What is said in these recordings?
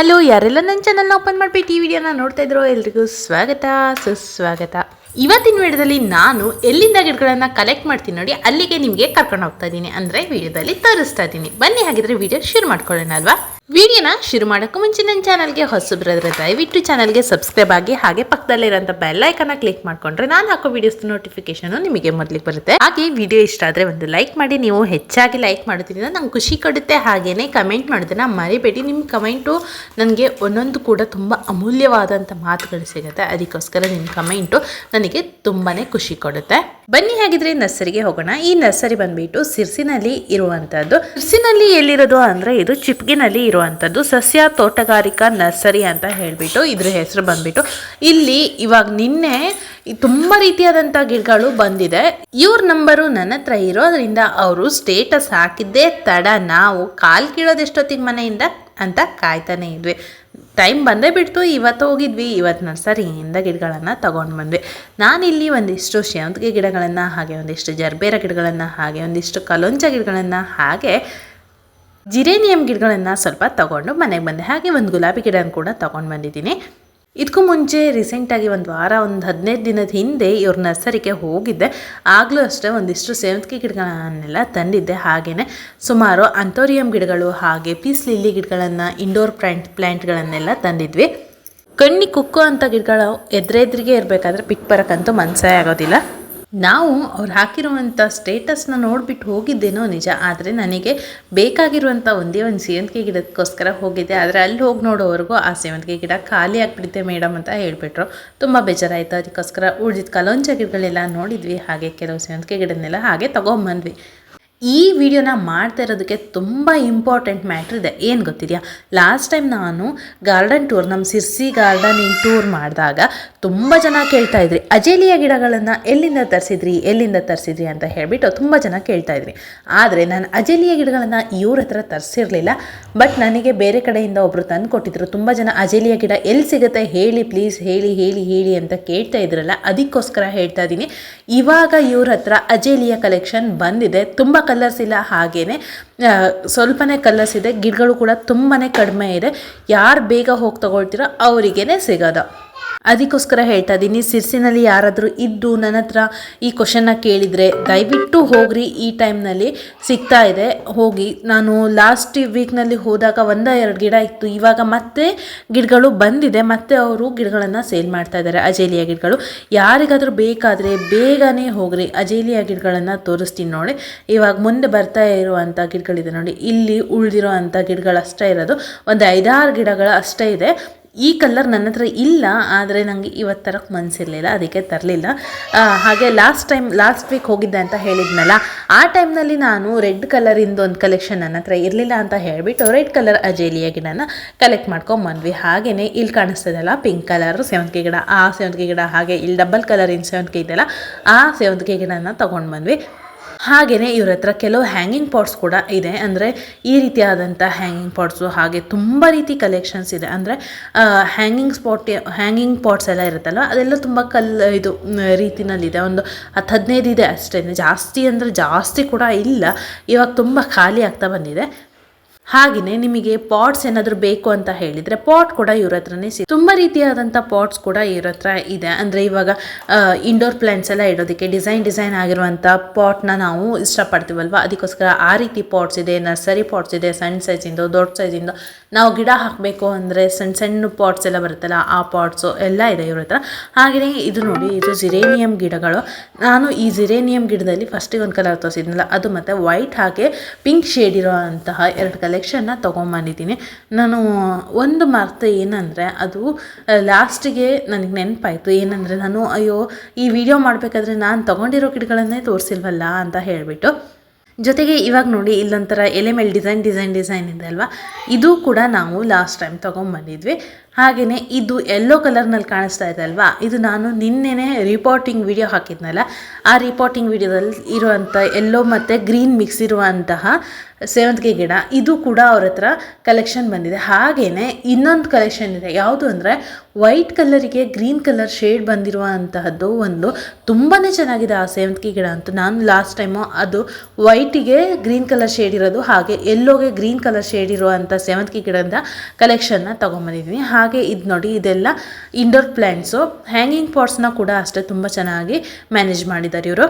Hello, ಯಾರೆಲ್ಲ ನನ್ನ ಚಾನಲ್ನ ಓಪನ್ ಮಾಡಿಬಿಟ್ಟು ಈ ವಿಡಿಯೋನ ನೋಡ್ತಾ ಇದ್ರು ಎಲ್ರಿಗೂ ಸ್ವಾಗತ, ಸುಸ್ವಾಗತ. ಇವತ್ತಿನ ವಿಡಿಯೋದಲ್ಲಿ ನಾನು ಎಲ್ಲಿಂದ ಗಿಡಗಳನ್ನು ಕಲೆಕ್ಟ್ ಮಾಡ್ತೀನಿ ನೋಡಿ, ಅಲ್ಲಿಗೆ ನಿಮಗೆ ಕರ್ಕೊಂಡು ಹೋಗ್ತಾ ಇದ್ದೀನಿ. ಅಂದರೆ ವಿಡಿಯೋದಲ್ಲಿ ತೋರಿಸ್ತಾ ಇದ್ದೀನಿ. ಬನ್ನಿ, ಹಾಗಿದ್ರೆ ವಿಡಿಯೋ ಶೇರ್ ಮಾಡ್ಕೊಳ್ಳೋಣ ಅಲ್ವಾ? ವಿಡಿಯೋನ ಶುರು ಮಾಡೋಕ್ಕೂ ಮುಂಚೆ ನನ್ನ ಚಾನಲ್ಗೆ ಹೊಸಬ್ರದ್ರೆ ದಯವಿಟ್ಟು ಚಾನಲ್ಗೆ ಸಬ್ಸ್ಕ್ರೈಬ್ ಆಗಿ ಹಾಗೆ ಪಕ್ಕದಲ್ಲಿರೋಂಥ ಬೆಲ್ಲೈಕನ್ನ ಕ್ಲಿಕ್ ಮಾಡಿಕೊಂಡ್ರೆ ನಾನು ಹಾಕೋ ವೀಡಿಯೋಸ್ ನೋಟಿಫಿಕೇಶನ್ ನಿಮಗೆ ಮೊದಲಿಗೆ ಬರುತ್ತೆ. ಹಾಗೆ ವಿಡಿಯೋ ಇಷ್ಟ ಆದರೆ ಒಂದು ಲೈಕ್ ಮಾಡಿ, ನೀವು ಹೆಚ್ಚಾಗಿ ಲೈಕ್ ಮಾಡೋದ್ರಿಂದ ನಂಗೆ ಖುಷಿ ಕೊಡುತ್ತೆ. ಹಾಗೇನೆ ಕಮೆಂಟ್ ಮಾಡೋದನ್ನ ಮರಿಬೇಡಿ. ನಿಮ್ಮ ಕಮೆಂಟು ನನಗೆ ಒಂದೊಂದು ಕೂಡ ತುಂಬ ಅಮೂಲ್ಯವಾದಂಥ ಮಾತುಗಳು ಸಿಗುತ್ತೆ. ಅದಕ್ಕೋಸ್ಕರ ನಿಮ್ಮ ಕಮೆಂಟು ನನಗೆ ತುಂಬಾ ಖುಷಿ ಕೊಡುತ್ತೆ. ಬನ್ನಿ ಹಾಗಿದ್ರೆ ನರ್ಸರಿಗೆ ಹೋಗೋಣ. ಈ ನರ್ಸರಿ ಬಂದ್ಬಿಟ್ಟು ಸಿರ್ಸಿನಲ್ಲಿ ಇರುವಂತದ್ದು ಸಿರ್ಸಿನಲ್ಲಿ ಎಲ್ಲಿರೋದು ಅಂದ್ರೆ ಇದು ಚಿಪ್ಗಿನಲ್ಲಿ ಇರುವಂತದ್ದು ಸಸ್ಯ ತೋಟಗಾರಿಕಾ ನರ್ಸರಿ ಅಂತ ಹೇಳ್ಬಿಟ್ಟು ಇದ್ರ ಹೆಸರು ಬಂದ್ಬಿಟ್ಟು. ಇಲ್ಲಿ ಇವಾಗ ನಿನ್ನೆ ತುಂಬ ರೀತಿಯಾದಂಥ ಗಿಡಗಳು ಬಂದಿದೆ. ಇವ್ರ ನಂಬರು ನನ್ನ ಹತ್ರ ಇರೋದ್ರಿಂದ ಅವರು ಸ್ಟೇಟಸ್ ಹಾಕಿದ್ದೇ ತಡ. ನಾವು ಕಾಲ್ ಕೀಳೋದೆಷ್ಟೊತ್ತಿಗೆ ಮನೆಯಿಂದ ಅಂತ ಕಾಯ್ತಾನೆ ಇದ್ವಿ. ಟೈಮ್ ಬಂದೇ ಬಿಡ್ತು. ಇವತ್ತು ಹೋಗಿದ್ವಿ. ಇವತ್ತು ನರ್ಸರಿಯಿಂದ ಗಿಡಗಳನ್ನು ತಗೊಂಡು ಬಂದ್ವಿ. ನಾನಿಲ್ಲಿ ಒಂದಿಷ್ಟು ಶೇವಂತಿಗೆ ಗಿಡಗಳನ್ನು, ಹಾಗೆ ಒಂದಿಷ್ಟು ಜರ್ಬೇರ ಗಿಡಗಳನ್ನು, ಹಾಗೆ ಒಂದಿಷ್ಟು ಕಲೊಂಚ ಗಿಡಗಳನ್ನು, ಹಾಗೆ ಜಿರೇನಿಯಂ ಗಿಡಗಳನ್ನು ಸ್ವಲ್ಪ ತಗೊಂಡು ಮನೆಗೆ ಬಂದೆ. ಹಾಗೆ ಒಂದು ಗುಲಾಬಿ ಗಿಡನ ಕೂಡ ತೊಗೊಂಡು ಬಂದಿದ್ದೀನಿ. ಇದಕ್ಕೂ ಮುಂಚೆ ರೀಸೆಂಟಾಗಿ ಒಂದು ವಾರ, ಒಂದು ಹದಿನೈದು ದಿನದ ಹಿಂದೆ ಇವ್ರ ನರ್ಸರಿಗೆ ಹೋಗಿದ್ದೆ. ಆಗಲೂ ಅಷ್ಟೇ ಒಂದಿಷ್ಟು ಸೇವಂತಿಗೆ ಗಿಡಗಳನ್ನೆಲ್ಲ ತಂದಿದ್ದೆ ಹಾಗೆಯೇ ಸುಮಾರು ಅಂಥೋರಿಯಂ ಗಿಡಗಳು ಹಾಗೆ ಪೀಸ್ ಲಿಲ್ಲಿ ಗಿಡಗಳನ್ನು ಇಂಡೋರ್ ಪ್ಲಾಂಟ್ ಪ್ಲ್ಯಾಂಟ್ಗಳನ್ನೆಲ್ಲ ತಂದಿದ್ವಿ. ಕಣ್ಣಿ ಕುಕ್ಕು ಅಂತ ಗಿಡಗಳು ಎದುರೆದ್ರಿಗೆ ಇರಬೇಕಾದ್ರೆ ಪಿಕ್ ಬರೋಕ್ಕಂತೂ ಮನಸ್ಸೇ ಆಗೋದಿಲ್ಲ. ನಾವು ಅವ್ರು ಹಾಕಿರುವಂಥ ಸ್ಟೇಟಸ್ನ ನೋಡಿಬಿಟ್ಟು ಹೋಗಿದ್ದೇನೋ ನಿಜ, ಆದರೆ ನನಗೆ ಬೇಕಾಗಿರುವಂಥ ಒಂದೇ ಒಂದು ಸೇವಂತಿಗೆ ಗಿಡಕ್ಕೋಸ್ಕರ ಹೋಗಿದ್ದೆ. ಆದರೆ ಅಲ್ಲಿ ಹೋಗಿ ನೋಡೋವರೆಗೂ ಆ ಸೇವಂತಿಗೆ ಗಿಡ ಖಾಲಿ ಆಗಿಬಿಡುತ್ತೆ ಮೇಡಮ್ ಅಂತ ಹೇಳಿಬಿಟ್ರು. ತುಂಬ ಬೇಜಾರಾಯಿತು ಅದಕ್ಕೋಸ್ಕರ ಉಳಿದಿದ್ದ ಕಲೋಂಜ ಗಿಡಗಳೆಲ್ಲ ನೋಡಿದ್ವಿ, ಹಾಗೆ ಕೆಲವು ಸೇವಂತಿಗೆ ಗಿಡನೆಲ್ಲ ಹಾಗೆ ತೊಗೊಂಬಂದ್ವಿ. ಈ ವಿಡಿಯೋನ ಮಾಡ್ತಾ ಇರೋದಕ್ಕೆ ತುಂಬ ಇಂಪಾರ್ಟೆಂಟ್ ಮ್ಯಾಟ್ರ್ ಇದೆ. ಏನು ಗೊತ್ತಿದೆಯಾ? ಲಾಸ್ಟ್ ಟೈಮ್ ನಾನು ಗಾರ್ಡನ್ ಟೂರ್ ನಮ್ಮ ಸಿರ್ಸಿ ಗಾರ್ಡನಿಂಗ್ ಟೂರ್ ಮಾಡಿದಾಗ ತುಂಬ ಜನ ಕೇಳ್ತಾ ಇದ್ರಿ. ಅಜೇಲಿಯ ಗಿಡಗಳನ್ನು ಎಲ್ಲಿಂದ ತರಿಸಿದ್ರಿ ಎಲ್ಲಿಂದ ತರಿಸಿದ್ರಿ ಅಂತ ಹೇಳಿಬಿಟ್ಟು ತುಂಬ ಜನ ಕೇಳ್ತಾ ಇದ್ರಿ. ಆದರೆ ನಾನು ಅಜೇಲಿಯ ಗಿಡಗಳನ್ನು ಇವ್ರ ಹತ್ರ ತರಿಸಿರಲಿಲ್ಲ. ಬಟ್ ನನಗೆ ಬೇರೆ ಕಡೆಯಿಂದ ಒಬ್ಬರು ತಂದು ಕೊಟ್ಟಿದ್ರು. ತುಂಬ ಜನ ಅಜೇಲಿಯ ಗಿಡ ಎಲ್ಲಿ ಸಿಗುತ್ತೆ ಹೇಳಿ, ಪ್ಲೀಸ್ ಹೇಳಿ ಹೇಳಿ ಹೇಳಿ ಅಂತ ಕೇಳ್ತಾ ಇದ್ರಲ್ಲ, ಅದಕ್ಕೋಸ್ಕರ ಹೇಳ್ತಾ ಇದ್ದೀನಿ ಇವಾಗ ಇವ್ರ ಹತ್ರ ಅಜೇಲಿಯ ಕಲೆಕ್ಷನ್ ಬಂದಿದೆ. ತುಂಬ ಕಲರ್ಸ್ ಇಲ್ಲ ಹಾಗೇ ಸ್ವಲ್ಪನೇ ಕಲರ್ಸ್ ಇದೆ. ಗಿಡಗಳು ಕೂಡ ತುಂಬಾ ಕಡಿಮೆ ಇದೆ. ಯಾರು ಬೇಗ ಹೋಗಿ ತಗೊಳ್ತೀರೋ ಅವರಿಗೇ ಸಿಗೋದು. ಅದಕ್ಕೋಸ್ಕರ ಹೇಳ್ತಾ ಇದ್ದೀನಿ ಸಿರ್ಸಿನಲ್ಲಿ ಯಾರಾದರೂ ಇದ್ದು ನನ್ನ ಹತ್ರ ಈ ಕ್ವಶನ್ನ ಕೇಳಿದರೆ ದಯವಿಟ್ಟು ಹೋಗ್ರಿ, ಈ ಟೈಮ್ನಲ್ಲಿ ಸಿಗ್ತಾ ಇದೆ. ಹೋಗಿ, ನಾನು ಲಾಸ್ಟ್ ವೀಕ್ನಲ್ಲಿ ಹೋದಾಗ ಒಂದ ಎರಡು ಗಿಡ ಇತ್ತು. ಇವಾಗ ಮತ್ತೆ ಗಿಡಗಳು ಬಂದಿದೆ. ಮತ್ತೆ ಅವರು ಗಿಡಗಳನ್ನು ಸೇಲ್ ಮಾಡ್ತಾ ಇದ್ದಾರೆ, ಅಜೇಲಿಯ ಗಿಡಗಳು. ಯಾರಿಗಾದರೂ ಬೇಕಾದರೆ ಬೇಗನೆ ಹೋಗ್ರಿ. ಅಜೇಲಿಯ ಗಿಡಗಳನ್ನು ತೋರಿಸ್ತೀನಿ ನೋಡಿ. ಇವಾಗ ಮುಂದೆ ಬರ್ತಾ ಇರುವಂಥ ಗಿಡಗಳಿದೆ ನೋಡಿ. ಇಲ್ಲಿ ಉಳಿದಿರೋ ಅಂಥ ಗಿಡಗಳಷ್ಟೇ ಇರೋದು. ಒಂದು ಐದಾರು ಗಿಡಗಳು ಅಷ್ಟೇ ಇದೆ. ಈ ಕಲರ್ ನನ್ನ ಹತ್ರ ಇಲ್ಲ, ಆದರೆ ನನಗೆ ಇವತ್ತು ತರಕ್ಕೆ ಮನಸ್ಸಿರಲಿಲ್ಲ ಅದಕ್ಕೆ ತರಲಿಲ್ಲ. ಹಾಗೆ ಲಾಸ್ಟ್ ಟೈಮ್ ಲಾಸ್ಟ್ ವೀಕ್ ಹೋಗಿದ್ದೆ ಅಂತ ಹೇಳಿದ್ನಲ್ಲ, ಆ ಟೈಮ್ನಲ್ಲಿ ನಾನು ರೆಡ್ ಕಲರಿಂದು ಒಂದು ಕಲೆಕ್ಷನ್ ನನ್ನ ಹತ್ರ ಇರಲಿಲ್ಲ ಅಂತ ಹೇಳಿಬಿಟ್ಟು ರೆಡ್ ಕಲರ್ ಅಜೇಲಿಯ ಗಿಡನ ಕಲೆಕ್ಟ್ ಮಾಡ್ಕೊಂಬಂದ್ವಿ ಹಾಗೆಯೇ ಇಲ್ಲಿ ಕಾಣಿಸ್ತದಲ್ಲ ಪಿಂಕ್ ಕಲರ್ ಸೇವಂತಿಗೆ ಗಿಡ, ಆ ಸೇವಂತಿಗೆ ಗಿಡ ಹಾಗೆ ಇಲ್ಲಿ ಡಬಲ್ ಕಲರಿನ ಸೇವಂತಿಗೆ ಇದೆಯಲ್ಲ, ಆ ಸೇವಂತಿಗೆ ಗಿಡನ ತೊಗೊಂಡು ಬಂದ್ವಿ. ಹಾಗೆಯೇ ಇವ್ರ ಹತ್ರ ಕೆಲವು ಹ್ಯಾಂಗಿಂಗ್ ಪಾಟ್ಸ್ ಕೂಡ ಇದೆ. ಅಂದರೆ ಈ ರೀತಿಯಾದಂಥ ಹ್ಯಾಂಗಿಂಗ್ ಪಾಟ್ಸು ಹಾಗೆ ತುಂಬ ರೀತಿ ಕಲೆಕ್ಷನ್ಸ್ ಇದೆ. ಅಂದರೆ ಹ್ಯಾಂಗಿಂಗ್ ಸ್ಪಾಟ್ ಹ್ಯಾಂಗಿಂಗ್ ಪಾಟ್ಸ್ ಎಲ್ಲ ಇರುತ್ತಲ್ಲ ಅದೆಲ್ಲ ತುಂಬ ಕಲ್, ಇದು ರೀತಿನಲ್ಲಿದೆ. ಒಂದು ಹತ್ತು ಹದಿನೈದು ಇದೆ ಅಷ್ಟೇ. ಜಾಸ್ತಿ ಅಂದರೆ ಜಾಸ್ತಿ ಕೂಡ ಇಲ್ಲ. ಇವಾಗ ತುಂಬ ಖಾಲಿ ಆಗ್ತಾ ಬಂದಿದೆ. ಹಾಗೆಯೇ ನಿಮಗೆ ಪಾಟ್ಸ್ ಏನಾದರೂ ಬೇಕು ಅಂತ ಹೇಳಿದರೆ ಪಾಟ್ ಕೂಡ ಇವ್ರ ಹತ್ರನೇ ಸಿ ತುಂಬ ರೀತಿಯಾದಂಥ ಪಾಟ್ಸ್ ಕೂಡ ಇವ್ರ ಹತ್ರ ಇದೆ. ಅಂದರೆ ಇವಾಗ ಇಂಡೋರ್ ಪ್ಲ್ಯಾಂಟ್ಸ್ ಎಲ್ಲ ಇಡೋದಕ್ಕೆ ಡಿಸೈನ್ ಡಿಸೈನ್ ಆಗಿರುವಂಥ ಪಾಟ್ನ ನಾವು ಇಷ್ಟಪಡ್ತೀವಲ್ವ? ಅದಕ್ಕೋಸ್ಕರ ಆ ರೀತಿ ಪಾಟ್ಸ್ ಇದೆ ನರ್ಸರಿ ಪಾಟ್ಸ್ ಇದೆ, ಸಣ್ಣ ಸೈಜಿಂದು ದೊಡ್ಡ ಸೈಜಿಂದು ನಾವು ಗಿಡ ಹಾಕಬೇಕು ಅಂದರೆ ಸಣ್ಣ ಸಣ್ಣ ಪಾಟ್ಸ್ ಎಲ್ಲ ಬರುತ್ತಲ್ಲ, ಆ ಪಾಟ್ಸು ಎಲ್ಲ ಇದೆ ಇವ್ರ ಹತ್ರ. ಹಾಗೆಯೇ ಇದು ನೋಡಿ, ಇದು ಜಿರೇನಿಯಂ ಗಿಡಗಳು. ನಾನು ಈ ಜಿರೇನಿಯಂ ಗಿಡದಲ್ಲಿ ಫಸ್ಟಿಗೆ ಒಂದು ಕಲರ್ ತೋರಿಸಿದ್ನಲ್ಲ, ಅದು ಮತ್ತು ವೈಟ್ ಹಾಗೆ ಪಿಂಕ್ ಶೇಡ್ ಇರುವಂತಹ ಎರಡು ಕಲೆಕ್ಷನ್ನ ತೊಗೊಂಬಂದಿದ್ದೀನಿ. ನಾನು ಒಂದು ಮಾರ್ತೆ ಏನಂದರೆ, ಅದು ಲಾಸ್ಟಿಗೆ ನನಗೆ ನೆನಪಾಯಿತು. ಏನಂದರೆ, ನಾನು, ಅಯ್ಯೋ, ಈ ವಿಡಿಯೋ ಮಾಡಬೇಕಾದ್ರೆ ನಾನು ತೊಗೊಂಡಿರೋ ಗಿಡಗಳನ್ನೇ ತೋರಿಸಿಲ್ವಲ್ಲ? ಅಂತ ಹೇಳಿಬಿಟ್ಟು. ಜೊತೆಗೆ ಇವಾಗ ನೋಡಿ, ಇಲ್ಲೊಂಥರ ಎಲೆ ಮೇಲೆ ಡಿಸೈನ್ ಡಿಸೈನ್ ಡಿಸೈನ್ ಇದೆ ಅಲ್ವಾ? ಇದು ಕೂಡ ನಾವು ಲಾಸ್ಟ್ ಟೈಮ್ ತೊಗೊಂಬಂದಿದ್ವಿ. ಹಾಗೆಯೇ ಇದು ಎಲ್ಲೋ ಕಲರ್ನಲ್ಲಿ ಕಾಣಿಸ್ತಾ ಇದೆ ಅಲ್ವಾ? ಇದು ನಾನು ನಿನ್ನೆನೆ ರಿಪೋರ್ಟಿಂಗ್ ವಿಡಿಯೋ ಹಾಕಿದ್ನಲ್ಲ, ಆ ರಿಪೋರ್ಟಿಂಗ್ ವಿಡಿಯೋದಲ್ಲಿ ಇರುವಂಥ ಎಲ್ಲೋ ಮತ್ತು ಗ್ರೀನ್ ಮಿಕ್ಸ್ ಇರುವಂತಹ ಸೇವಂತಿಗೆ ಗಿಡ, ಇದು ಕೂಡ ಅವ್ರ ಹತ್ರ ಕಲೆಕ್ಷನ್ ಬಂದಿದೆ. ಹಾಗೆಯೇ ಇನ್ನೊಂದು ಕಲೆಕ್ಷನ್ ಇದೆ, ಯಾವುದು ಅಂದರೆ ವೈಟ್ ಕಲರಿಗೆ ಗ್ರೀನ್ ಕಲರ್ ಶೇಡ್ ಬಂದಿರುವಂತಹದ್ದು ಒಂದು ತುಂಬಾ ಚೆನ್ನಾಗಿದೆ ಆ ಸೇವಂತಿಗೆ ಗಿಡ ಅಂತ. ನಾನು ಲಾಸ್ಟ್ ಟೈಮು ಅದು ವೈಟಿಗೆ ಗ್ರೀನ್ ಕಲರ್ ಶೇಡ್ ಇರೋದು, ಹಾಗೆ ಎಲ್ಲೋಗೆ ಗ್ರೀನ್ ಕಲರ್ ಶೇಡ್ ಇರುವಂಥ ಸೇವಂತಿಗೆ ಗಿಡದ ಕಲೆಕ್ಷನ್ನ ತೊಗೊಂಬಂದಿದ್ದೀನಿ. ಹಾಗೆ ಇದು ನೋಡಿ, ಇದೆಲ್ಲ ಇಂಡೋರ್ ಪ್ಲ್ಯಾಂಟ್ಸು ಹ್ಯಾಂಗಿಂಗ್ ಪಾಟ್ಸ್ನ ಕೂಡ ಅಷ್ಟೇ ತುಂಬ ಚೆನ್ನಾಗಿ ಮ್ಯಾನೇಜ್ ಮಾಡಿದ್ದಾರೆ ಇವರು.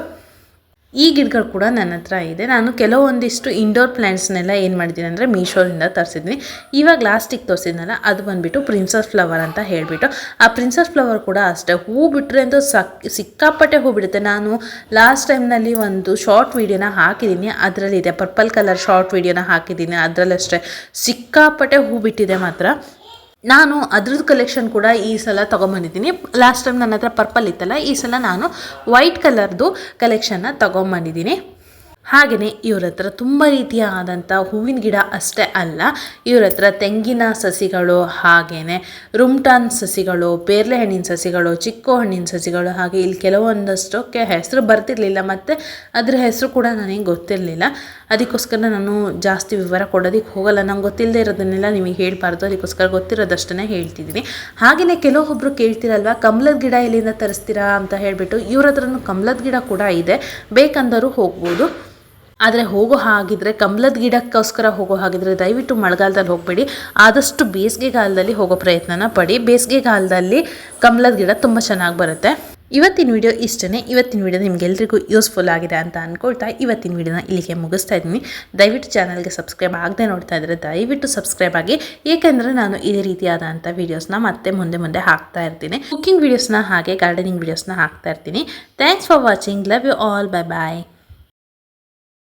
ಈ ಗಿಡಗಳು ಕೂಡ ನನ್ನ ಹತ್ರ ಇದೆ. ನಾನು ಕೆಲವೊಂದಿಷ್ಟು ಇಂಡೋರ್ ಪ್ಲ್ಯಾಂಟ್ಸ್ನೆಲ್ಲ ಏನು ಮಾಡಿದ್ದೀನಿ ಅಂದರೆ ಮೀಶೋದಿಂದ ತರಿಸಿದ್ದೀನಿ. ಇವಾಗ ಲಾಸ್ಟಿಗೆ ತೋರಿಸಿದ್ನಲ್ಲ, ಅದು ಬಂದುಬಿಟ್ಟು ಪ್ರಿನ್ಸಸ್ ಫ್ಲವರ್ ಅಂತ ಹೇಳಿಬಿಟ್ಟು. ಆ ಪ್ರಿನ್ಸಸ್ ಫ್ಲವರ್ ಕೂಡ ಅಷ್ಟೇ. ಹೂ ಬಿಟ್ಟರೆ ಅಂತೂ ಸಕ್, ಸಿಕ್ಕಾಪಟ್ಟೆ ಹೂ ಬಿಡುತ್ತೆ. ನಾನು ಲಾಸ್ಟ್ ಟೈಮ್ನಲ್ಲಿ ಒಂದು ಶಾರ್ಟ್ ವೀಡಿಯೋನ ಹಾಕಿದ್ದೀನಿ. ಅದರಲ್ಲಿದೆ. ಪರ್ಪಲ್ ಕಲರ್ ಶಾರ್ಟ್ ವೀಡಿಯೋನ ಹಾಕಿದ್ದೀನಿ. ಅದರಲ್ಲಷ್ಟೇ. ಸಿಕ್ಕಾಪಟ್ಟೆ ಹೂ ಬಿಟ್ಟಿದೆ ಮಾತ್ರ. ನಾನು ಅದ್ರದ್ದು ಕಲೆಕ್ಷನ್ ಕೂಡ ಈ ಸಲ ತೊಗೊಂಬಂದಿದ್ದೀನಿ. ಲಾಸ್ಟ್ ಟೈಮ್ ನನ್ನ ಹತ್ರ ಪರ್ಪಲ್ ಇತ್ತಲ್ಲ, ಈ ಸಲ ನಾನು ವೈಟ್ ಕಲರ್ದು ಕಲೆಕ್ಷನ್ನ ತೊಗೊಂಬಂದಿದ್ದೀನಿ. ಹಾಗೆಯೇ ಇವ್ರ ಹತ್ರ ತುಂಬ ರೀತಿಯ ಆದಂಥ ಹೂವಿನ ಗಿಡ ಅಷ್ಟೇ ಅಲ್ಲ, ಇವ್ರ ಹತ್ರ ತೆಂಗಿನ ಸಸಿಗಳು ಹಾಗೆಯೇ ರುಮ್ಟಾನ್ ಸಸಿಗಳು, ಪೇರ್ಲೆ ಹಣ್ಣಿನ ಸಸಿಗಳು, ಚಿಕ್ಕು ಹಣ್ಣಿನ ಸಸಿಗಳು ಹಾಗೆ ಇಲ್ಲಿ ಕೆಲವೊಂದಷ್ಟಕ್ಕೆ ಹೆಸರು ಬರ್ತಿರಲಿಲ್ಲ ಮತ್ತು ಅದ್ರ ಹೆಸರು ಕೂಡ ನನಗೆ ಗೊತ್ತಿರಲಿಲ್ಲ. ಅದಕ್ಕೋಸ್ಕರ ನಾನು ಜಾಸ್ತಿ ವಿವರ ಕೊಡೋದಕ್ಕೆ ಹೋಗಲ್ಲ, ನಂಗೆ ಗೊತ್ತಿಲ್ಲದೆ ಇರೋದನ್ನೆಲ್ಲ ನಿಮಗೆ ಹೇಳಬಾರ್ದು, ಅದಕ್ಕೋಸ್ಕರ ಗೊತ್ತಿರೋದಷ್ಟನ್ನೇ ಹೇಳ್ತಿದ್ದೀನಿ. ಹಾಗೆಯೇ ಕೆಲವೊಬ್ಬರು ಕೇಳ್ತಿರಲ್ವ, ಕಮಲದ ಗಿಡ ಎಲ್ಲಿಂದ ತರಿಸ್ತೀರಾ? ಅಂತ ಹೇಳಿಬಿಟ್ಟು ಇವ್ರ ಹತ್ರನೂ ಕಮಲದ ಗಿಡ ಕೂಡ ಇದೆ, ಬೇಕಂದರೂ ಹೋಗ್ಬೋದು. ಆದರೆ ಹೋಗೋ ಹಾಗಿದ್ರೆ ಕಮಲದ ಗಿಡಕ್ಕೋಸ್ಕರ ಹೋಗೋ ಹಾಗಿದ್ರೆ ದಯವಿಟ್ಟು ಮಳೆಗಾಲದಲ್ಲಿ ಹೋಗಬೇಡಿ. ಆದಷ್ಟು ಬೇಸಿಗೆಗಾಲದಲ್ಲಿ ಹೋಗೋ ಪ್ರಯತ್ನನ ಪಡಿ. ಬೇಸಿಗೆಗಾಲದಲ್ಲಿ ಕಮಲದ ಗಿಡ ತುಂಬ ಚೆನ್ನಾಗಿ ಬರುತ್ತೆ. ಇವತ್ತಿನ ವಿಡಿಯೋ ಇಷ್ಟೇ ಇವತ್ತಿನ ವಿಡಿಯೋ ನಿಮಗೆಲ್ರಿಗೂ ಯೂಸ್ಫುಲ್ ಆಗಿದೆ ಅಂತ ಅಂದ್ಕೊಳ್ತಾ ಇವತ್ತಿನ ವಿಡಿಯೋನ ಇಲ್ಲಿಗೆ ಮುಗಿಸ್ತಾ ಇದ್ದೀನಿ. ದಯವಿಟ್ಟು ಚಾನಲ್ಗೆ ಸಬ್ಸ್ಕ್ರೈಬ್ ಆಗದೆ ನೋಡ್ತಾ ಇದ್ದರೆ ದಯವಿಟ್ಟು ಸಬ್ಸ್ಕ್ರೈಬ್ ಆಗಿ. ಏಕೆಂದರೆ ನಾನು ಇದೇ ರೀತಿಯಾದಂಥ ವೀಡಿಯೋಸ್ನ ಮತ್ತೆ ಮುಂದೆ ಮುಂದೆ ಹಾಕ್ತಾ ಇರ್ತೀನಿ. ಕುಕಿಂಗ್ ವೀಡಿಯೋಸ್ನ ಹಾಗೆ ಗಾರ್ಡನಿಂಗ್ ವೀಡಿಯೋಸ್ನ ಹಾಕ್ತಾ ಇರ್ತೀನಿ. Thanks for watching love you all bye bye